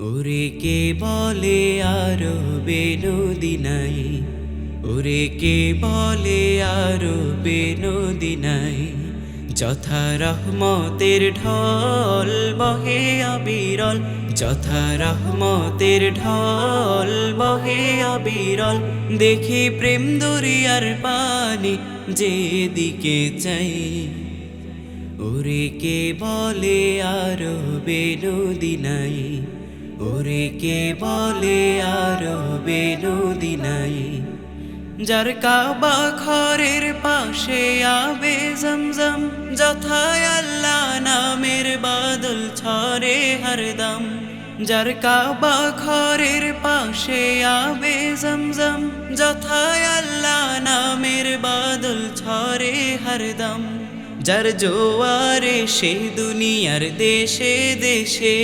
ওরে কে বলে আরও বেনদিনাই? ওরে কে বলে আরও বেনদিনাই? যথা রহমতের ঢল বহে অবিরল যথা রহমতের ঢল বহে অবিরল দেখি প্রেম দরিয়ার পানি যেদিকে চাই। ওরে কে বলে আরও বেনদিনাই? ওরে কে বলে আরও বেনদিনাই যার কাবা ঘরের পাশে আবে জমজম, যথায় আল্লাহ নামের বাদল ছড়ে হরদম যার কাবা ঘরের পাশে আবে জমজম, যথায় আল্লাহ নামের বাদল ছড়ে হরদম যার জোয়ারে সে দুনিয়ার দেশে দেশে,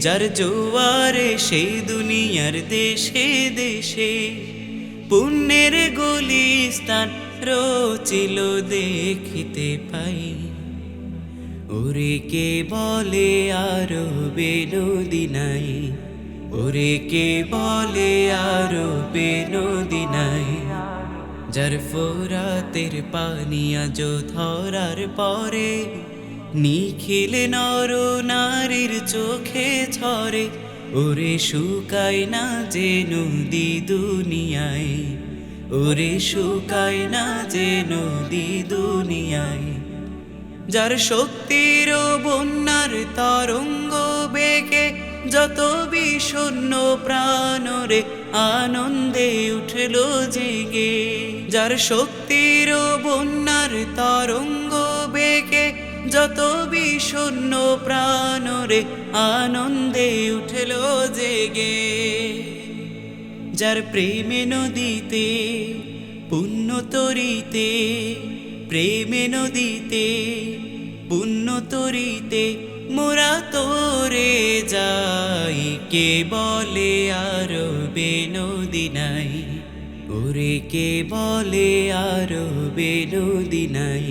যার জোয়ারে সে দুনিয়ার দেশে দেশে, পুণ্যের গলিস্তান রচিল দেখিতে পাই। ওরে কে বলে আরও বেনদিনাই ওরে কে বলে আরও বেনদিনাই যার ফোরাতের পানিয়া যো ধরার পরে নিখিল নর নারীর চোখে ছরে ওরে শুকায় না যে নদী দুনিয়ায়, ওরে শুকায় না যে নদী দুনিয়ায়। যার শক্তির বন্যার তরঙ্গ বেগে যত বিষণ্ণ প্রাণরে আনন্দে উঠল জেগে। যার শক্তির বন্যার তরঙ্গ বেগে, যত বিষণ্ণ প্রাণরে আনন্দে উঠল জেগে। যার প্রেমে নদীতে পুণ্য তরিতে প্রেমে নদীতে পুণ্য তরিতে মোরা তোরে যাই কে বলে আরও বেনদিনাই ওরে কে বলে আরও বেনদিনাই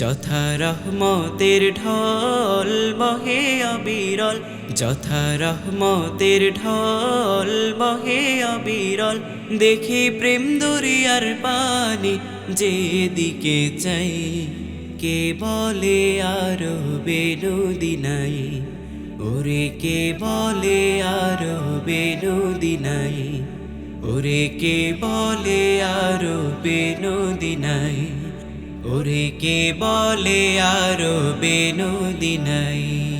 যথা রহমতের ঢল বহে অবিরল, যথা রহমতের ঢল বহে অবিরল। দেখি প্রেম দরিয়ার পানি যেদিকে চাই, কে বলে আরও বেনদিনাই ওরে কে বলে আরও বেনদিনাই ওরে কে বলে আরও বেনদিনাই ওরে কে বলে আরও বেনদিনাই